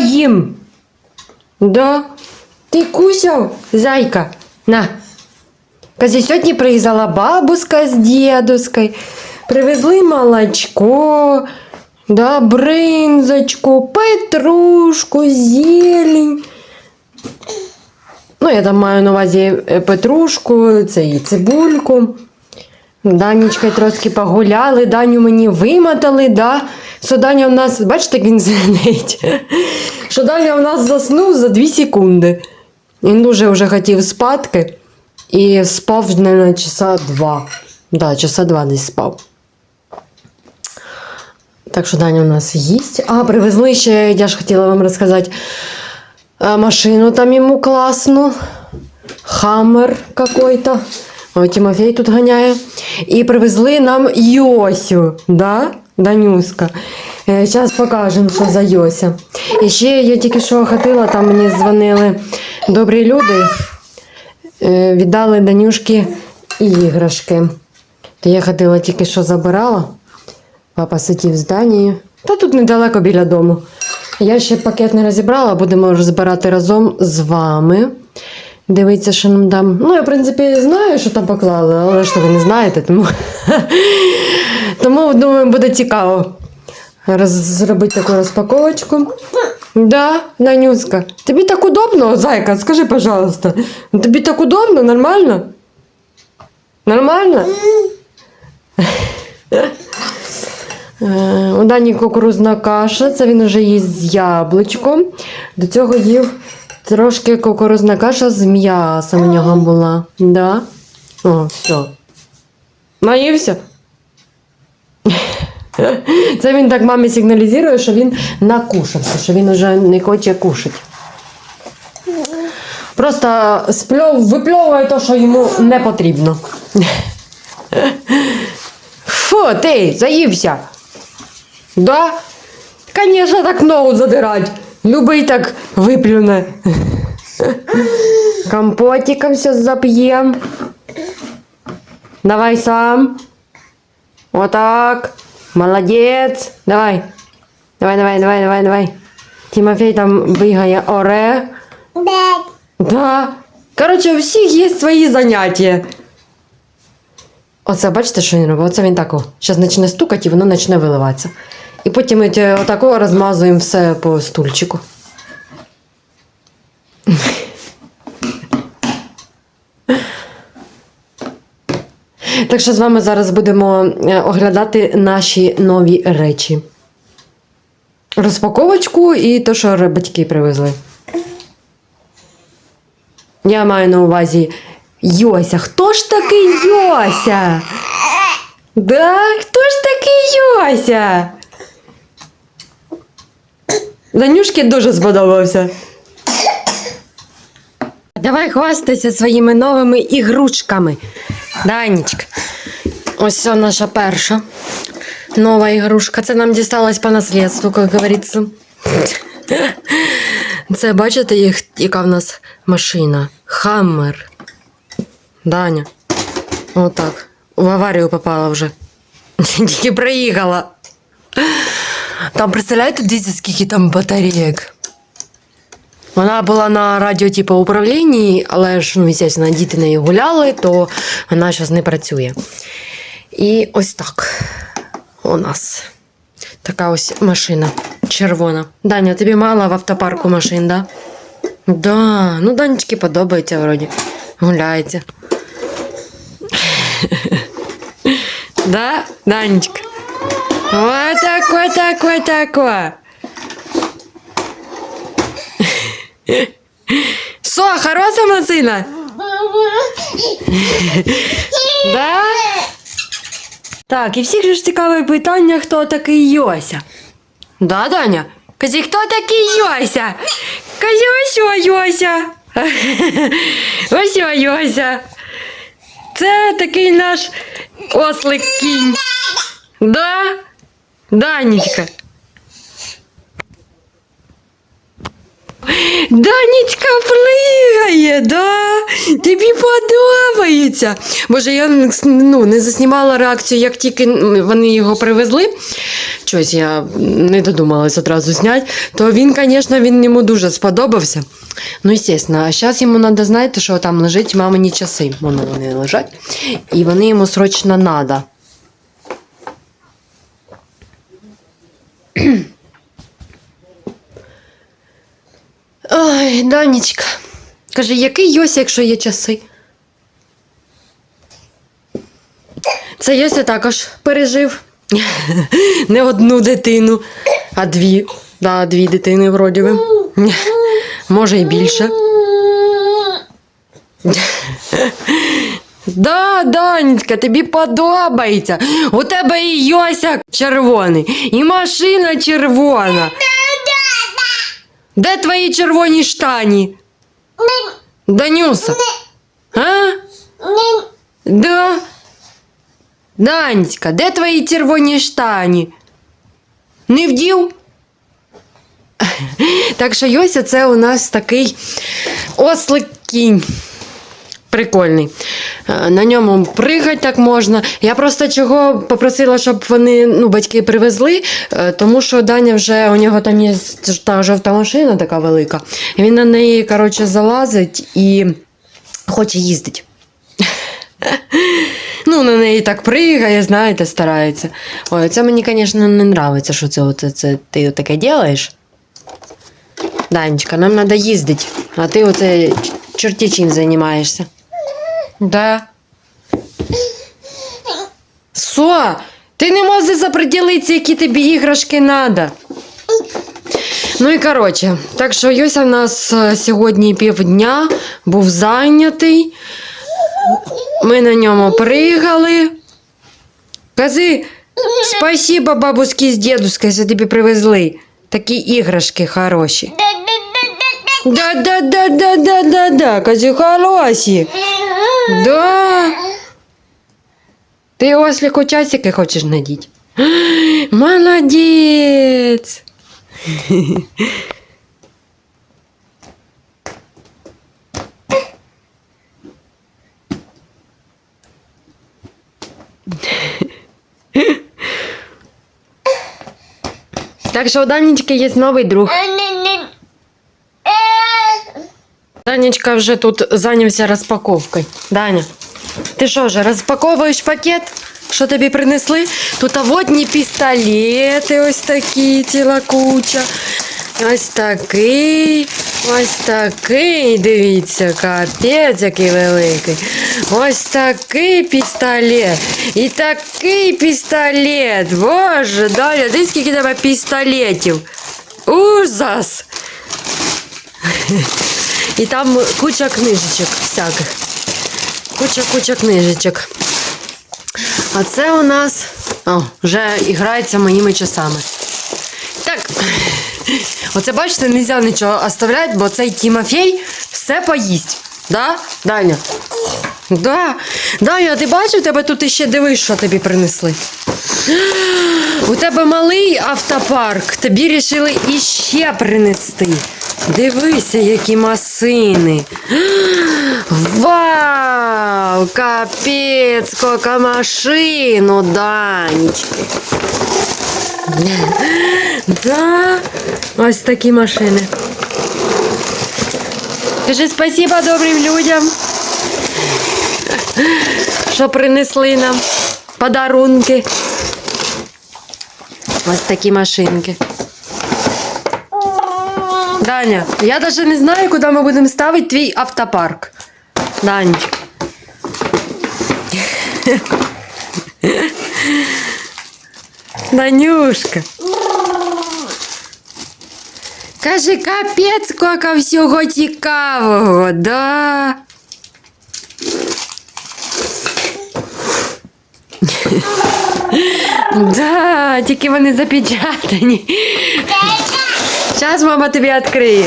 їм. Да? Ти кусав, зайка? На. Кажи, сьогодні приїздила бабуська з дідуською. Привезли молочко, да, бринзочку, петрушку, зелень. Ну, я там маю на увазі е, петрушку, це і цибульку. Данічка трошки погуляли, Даню мені вимотали, да. Що Даня у нас, бачите, як він звенить? Що Даня у нас заснув за 2 секунди. Він дуже вже хотів спадки і спав на часа два. Да, часа два десь спав. Так що Даня у нас їсть. А, привезли ще, я ж хотіла вам розказати, машину там йому класну. Хаммер какой-то. Тимофей тут ганяє. І привезли нам Йосю, да? Данюська. Зараз покажемо, що за Йося. І ще я тільки що хотіла, там мені дзвонили добрі люди. Е, Віддали Данюшки іграшки. То я ходила тільки що забирала. Папа сидів з Данією. Та тут недалеко біля дому. Я ще пакет не розібрала, будемо розбирати разом з вами. Дивіться, що нам там. Ну, я, в принципі, знаю, що там поклали, але ж ви не знаєте, тому. тому думаю, буде цікаво роз... зробити таку розпаковочку. Да, Данюська. Тобі так удобно, зайка, скажи, пожалуйста. Тобі так удобно, нормально? Нормально? Е, У Дані кукурузна каша, це він вже їсть з яблучком. До цього їв трошки кукурузна каша з м'ясом у нього була. Да? О, все. Наївся? Це він так мамі сигналізує, що він накушався, що він вже не хоче кушати. Просто спльов, випльовує те, що йому не потрібно. Фу, ти, заївся. Да? Конечно, так ногу задирать. Любий так виплюне. Компотиком все зап'єм. Давай сам. Отак. Молодець. Давай. Давай, давай, давай, давай, давай. Тимофей там бігає оре. Да. Коротше, у всіх є свої заняття. Оце бачите, що він робить? Оце він так. Зараз почне стукати і воно почне виливатися. І потім ми отако розмазуємо все по стульчику. Так що з вами зараз будемо е, оглядати наші нові речі. Розпаковочку і те, що батьки привезли. Я маю на увазі Йося. Хто ж такий Йося? Да? Хто ж такий Йося? Данюшки дуже сподобався. Давай хвастайся своїми новими ігрушками. Данечка. Ось це наша перша нова ігрушка. Це нам дісталось по наслідству, як говориться. Це бачите, яка в нас машина? Хаммер. Даня. Отак. В аварію попала вже. Тільки приїхала. Там, представляєте, дивіться, скільки там батарейок. Вона була на радіо, типу, управлінні, але ж, ну, звісно, діти нею гуляли, то вона зараз не працює. І ось так у нас така ось машина червона. Даня, тобі мало в автопарку машин, да? Да, ну Данечки подобається вроді. Гуляється. Да, Данечка? Вот такой, такой, такой. Що, хороша машина? Да? Так, і всіх же ж цікаве питання, хто такий Йося. Да, Даня? Кажи, хто такий Йося? Кажи, ось о, Йося. Ось о, Йося. Це такий наш ослик кінь. Да? Данечка. Данічка плигає, да? Тобі подобається. Боже, я ну, не заснімала реакцію, як тільки вони його привезли. Щось я не додумалась одразу зняти, то він, звісно, він йому дуже сподобався. Ну, звісно, а зараз йому треба, знаєте, що там лежить мамині часи. Воно вони лежать. І вони йому срочно треба. Ой, Данічка. Каже, який Йося, якщо є часи? Це Йося також пережив. Не одну дитину, а дві. Да, дві дитини вроді би. Може і більше. Да, Данечка, тобі подобається. У тебе і Йося червоний, і машина червона. Де твої червоні штані? Данюса? А? Да. Данечка, де твої червоні штані? Не вдів? Так що Йося це у нас такий ослик кінь. Прикольний. Е, На ньому пригати так можна. Я просто чого попросила, щоб вони ну, батьки привезли, е, тому що Даня вже у нього там є та жовта машина така велика. І він на неї, коротше, залазить і хоче їздити. Ну, на неї так пригає, знаєте, старається. Ой, це мені, звісно, не подобається, що це, оце, це ти таке робиш. Данечка, нам треба їздити, а ти оце чим займаєшся. Да. Со, ти не можеш заприділитися, які тобі іграшки треба. Ну і коротше, так що Йося в нас е, сьогодні півдня був зайнятий. Ми на ньому пригали. Кажи, спасибо бабуськи з дідуською, що тобі привезли. Такі іграшки хороші. Да-да-да-да-да-да-да, кажи, хороші. Да. Ти ослику часики хочеш надіть? Молодець. Так що у Данечки є новий друг. Данечка вже тут зайнявся розпаковкою. Даня, ти що вже розпаковуєш пакет? Що тобі принесли? Тут а водні пістолети, ось такі ціла куча. Ось такий, ось такий, дивіться, капець який великий. Ось такий пістолет. І такий пістолет. Боже, Даня, ти скільки тебе пістолетів. Ужас! І там куча книжечок всяких. Куча-куча книжечок. А це у нас О, вже грається моїми часами. Так, оце бачите, не можна нічого оставляти, бо цей Тімофей все поїсть. Да, Даня? Да. Даня, ти бачив, тебе тут іще дивись, що тобі принесли. У тебе малий автопарк, тобі рішили іще принести. Дивися, які масини. Вау! Капець, сколько машин у Данечки. Да, ось такі машини. Кажи спасибо добрим людям, що принесли нам подарунки. Ось такі машинки. Даня, я даже не знаю, куди ми будемо ставити твій автопарк. Данечка. Данюшка. Каже, капець, скільки всього цікавого, да? Да, тільки вони запечатані. Зараз мама тобі відкриє.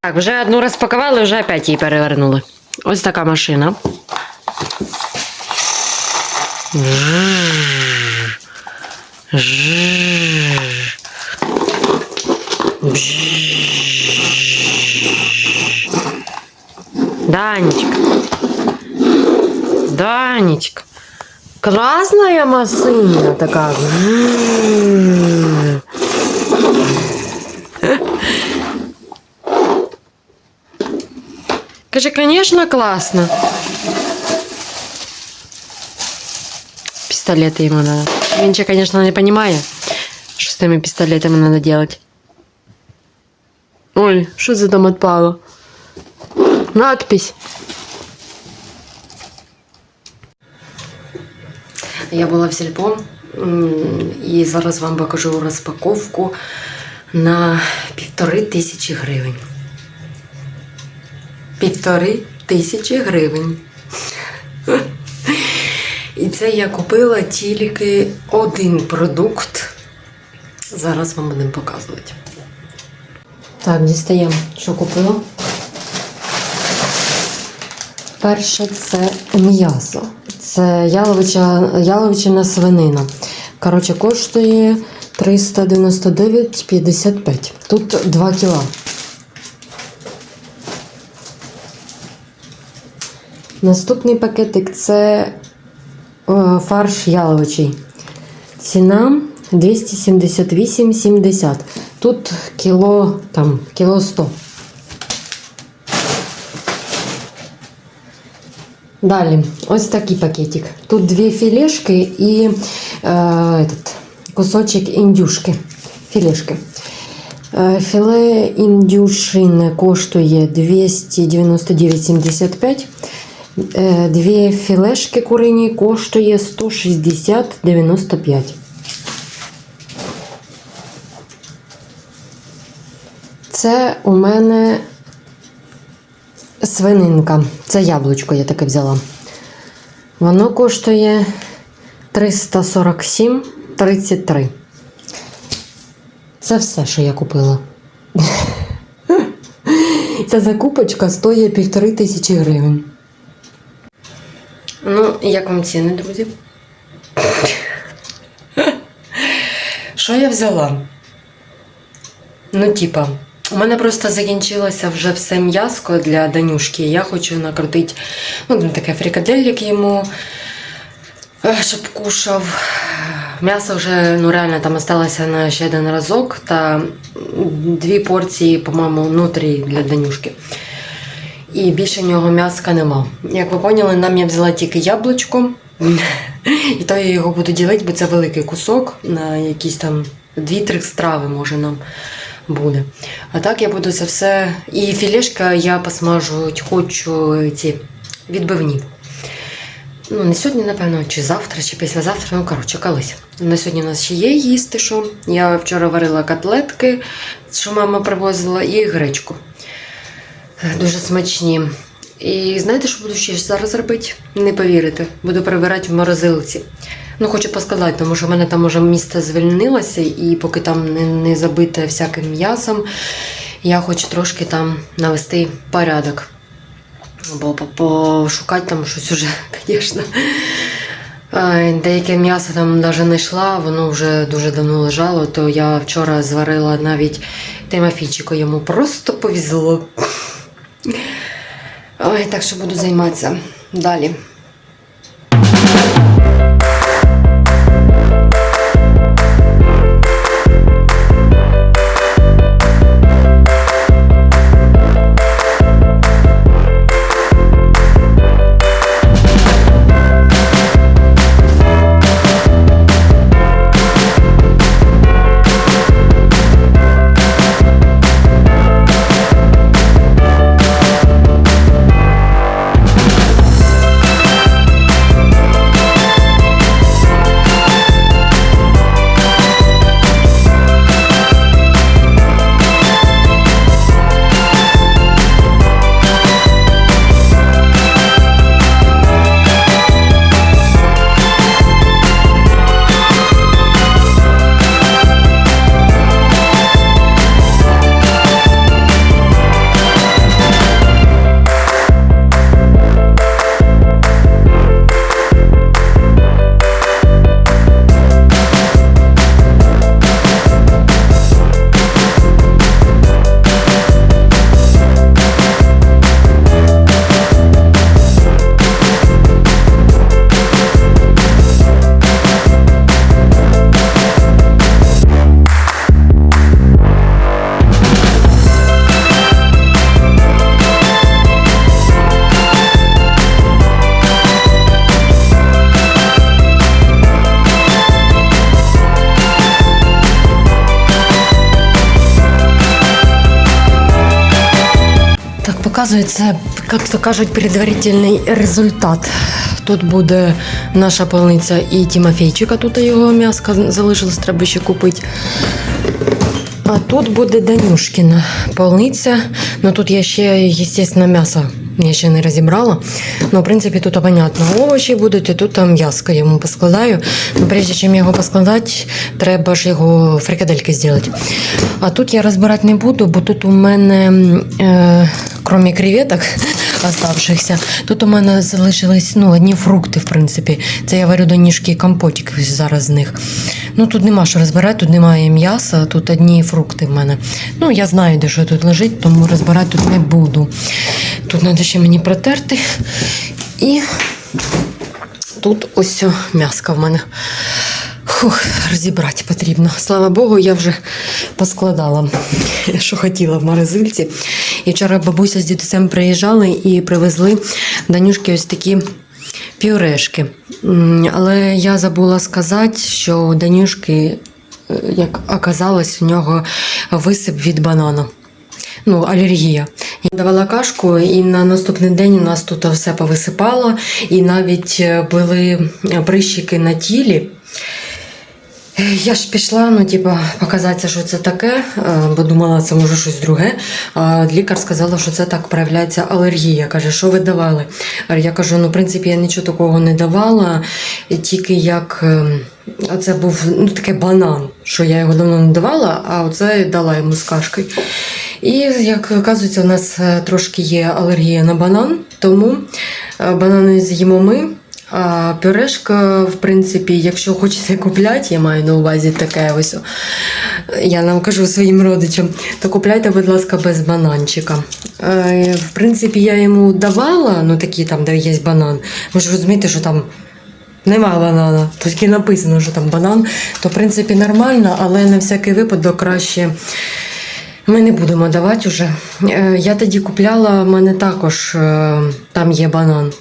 Так, вже одну розпакували, вже опять її перевернули. Ось така машина. Данечка. Данечка. Красная машина такая. М. Каже, конечно, классно. Пистолеты ему надо. Винча, конечно, не понимает, что с теми пистолетами надо делать. Ой, что за там отпало? Надпись. Я була в сільпо м, і зараз вам покажу розпаковку на півтори тисячі гривень. Півтори тисячі гривень. І це я купила тільки один продукт. Зараз вам будемо показувати. Так, дістаємо, що купила. Перше це м'ясо. Це яловичина свинина. Коротше, коштує 399,55. Тут 2 кіла. Наступний пакетик це е, фарш яловичий. Ціна 278,70. Тут кіло, там, кіло 100. Далі, ось такий пакетик. Тут дві філешки і е, этот, кусочок індюшки. Філешки. Е, Філе індюшини коштує 299,75. Е, Дві філешки курині коштує 160,95. Це у мене свининка. Це яблучко я таке взяла. Воно коштує 347,33. Це все, що я купила. Ця закупочка стоїть півтори тисячі гривень. Ну, як вам ціни, друзі? Що я взяла? Ну, типа, у мене просто закінчилося вже все м'яско для Данюшки. Я хочу накрутити ну, таке фрикаделік йому, е, щоб кушав. М'ясо вже ну, реально там осталося на ще один разок та дві порції, по-моєму, внутрі для Данюшки. І більше нього м'яска нема. Як ви поняли, нам я взяла тільки яблучко. І то я його буду ділити, бо це великий кусок на якісь там 2-3 страви може нам буде. А так я буду це все. І філешка я посмажу, хочу ці відбивні. Ну, не сьогодні, напевно, чи завтра, чи післязавтра, ну, коротше, колись. На сьогодні у нас ще є їсти, що. Я вчора варила котлетки, що мама привозила, і гречку. Дуже смачні. І знаєте, що буду ще зараз робити? Не повірите. Буду прибирати в морозилці. Ну, хочу поскладати, тому що в мене там уже місце звільнилося, і поки там не, не забите всяким м'ясом, я хочу трошки там навести порядок. Або пошукати там щось уже, звісно. Деяке м'ясо там навіть не йшла, воно вже дуже давно лежало, то я вчора зварила навіть Тимофійчику, йому просто повезло. Ой, так що буду займатися далі. Показується, як то кажуть, предварительний результат. Тут буде наша полниця і Тімофейчика, тут його м'яско залишилось, треба ще купити. А тут буде Данюшкіна полниця. Ну тут я ще, звісно, м'ясо я ще не розібрала. Ну, в принципі, тут понятно, овочі будуть, і тут там м'яско йому поскладаю. Ну, прежде чим його поскладати, треба ж його фрикадельки зробити. А тут я розбирати не буду, бо тут у мене, е, крім креветок оставшихся, тут у мене залишились ну, одні фрукти, в принципі. Це я варю до ніжки компотик зараз з них. Ну тут нема що розбирати, тут немає м'яса, тут одні фрукти в мене. Ну, я знаю, де що тут лежить, тому розбирати тут не буду. Тут треба ще мені протерти. І тут ось м'яска в мене. Фух, розібрати потрібно. Слава Богу, я вже поскладала, що хотіла в морозильці. І вчора бабуся з дідусем приїжджали і привезли Данюшки ось такі пюрешки. Але я забула сказати, що Данюшки, е, як оказалось, у нього висип від банану. Ну, алергія. Я давала кашку, і на наступний день у нас тут все повисипало, і навіть е, були прищики на тілі. Е, Я ж пішла, ну, типа, показатися, що це таке, е, бо думала, це може щось друге. Лікар сказала, що це так проявляється алергія. Каже, що ви давали? Я кажу, ну, в принципі, я нічого такого не давала, тільки як. ем, це був ну, такий банан, що я його давно не давала, а оце дала йому з кашкою. І як оказується, у нас е, трошки є алергія на банан, тому е, банани з'їмо ми. А пюрешка, в принципі, якщо хочете купляти, я маю на увазі таке ось. Я нам кажу своїм родичам, то купляйте, будь ласка, без бананчика. Е, В принципі, я йому давала, ну такі там, де є банан. Ви ж розумієте, що там Нема банана. Тільки написано, що там банан, то в принципі нормально, але на всякий випадок краще ми не будемо давати вже. Е, Я тоді купляла, в мене також е, там є банан.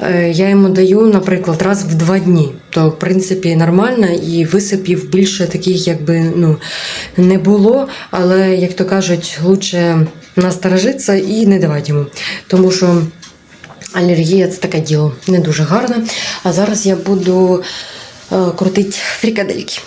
Е, Я йому даю, наприклад, раз в два дні. То, в принципі, нормально, і висипів більше таких, якби ну, не було. Але, як то кажуть, лучше насторожитися і не давати йому. Тому що алергія це таке діло не дуже гарне. А зараз я буду е, крутити фрикадельки.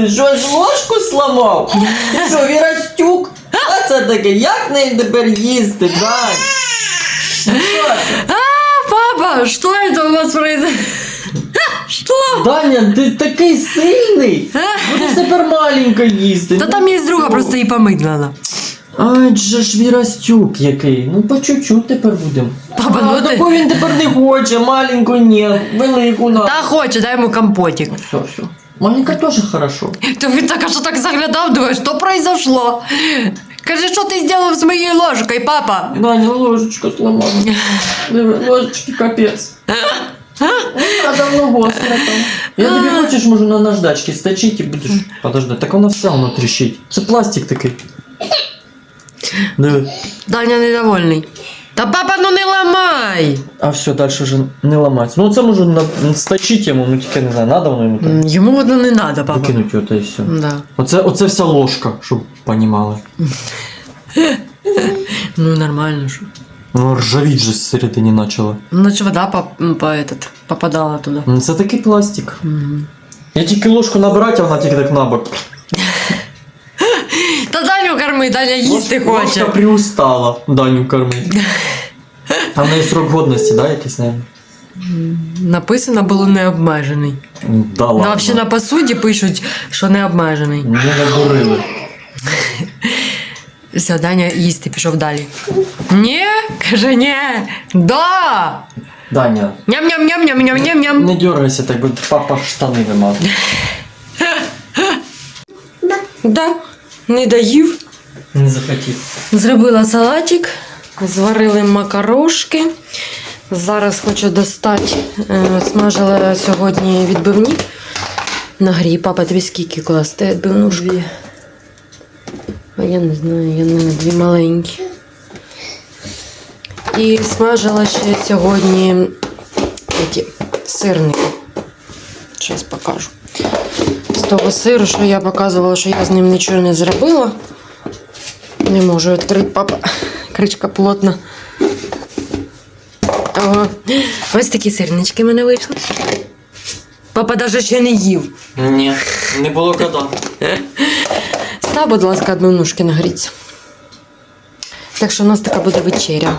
Наїсти, що аж ложку сламав? Ти що, Вірастюк? А це таке? Як неї тепер їсти, Дань? Що це? А, папа, что это у вас произошло? Что? Даня, ти такий сильний! Будеш тепер маленько їсти. Да там есть друга, просто и помыть надо. Ай, же ж Вірастюк який. Ну по чуть-чуть тепер будемо. Папа, ну ти- таку він тепер не хоче, маленьку ні, велику на. Да хочет, дай ему компотик. Все, все. Маленька теж хорошо. Ты вы так, а что так заглядал, думаешь, что произошло? Скажи, что ты сделал с моей ложкой, папа? Даня, ложечку сломав. Диви, Ложечки капець. А давно гостро там. Я тобі хочеш, можу на наждачки стачити і будеш. Подожди, так вона все одно тріщить. Це пластик такий. Диви. Даня недовольний. Та папа, ну не ламай! А все, далі вже не ламається. Ну це можу на... стачити йому, ну тільки не знаю, надо воно йому так. М, Йому воно не надо, папа. Викинуть його та і все. Да. Оце, оце вся ложка, щоб понімали. Ну нормально що. Воно ржавіть же зсередині почало. Ночь вода по, м, по этот, попадала туди. Ну, Це такий пластик. Мгм. Я тільки ложку набирати, а вона тільки так набок. Даню Даня їсти Ложка хоче. приустала Даню кормить. А в неї срок годності, да, якийсь, не? Написано було необмежений. Да Ну, ладно. взагалі на посуді пишуть, що необмежений. Мені набурили. Все, Даня їсти пішов далі. Ні, каже, ні. Да. Даня, Ням-ням-ням-ням-ням-ням-ням. не дергайся, так би папа штани вимазав. Да, не доїв. Не захотів. Зробила салатик, зварили макарошки. Зараз хочу достати. е, Смажила сьогодні відбивні. На грі. Папа, тобі скільки класти відбивнушку? Дві. А я не знаю, я не дві маленькі. І смажила ще сьогодні ті сирники. Зараз покажу. З того сиру, що я показувала, що я з ним нічого не зробила. Не можу відкрити, папа. Кричка плотна. Ого. Ось такі сирнички в мене вийшли. Папа навіть ще не їв. Ні, не було кода. Став, будь ласка, одну ножки нагріться. Так що у нас така буде вечеря.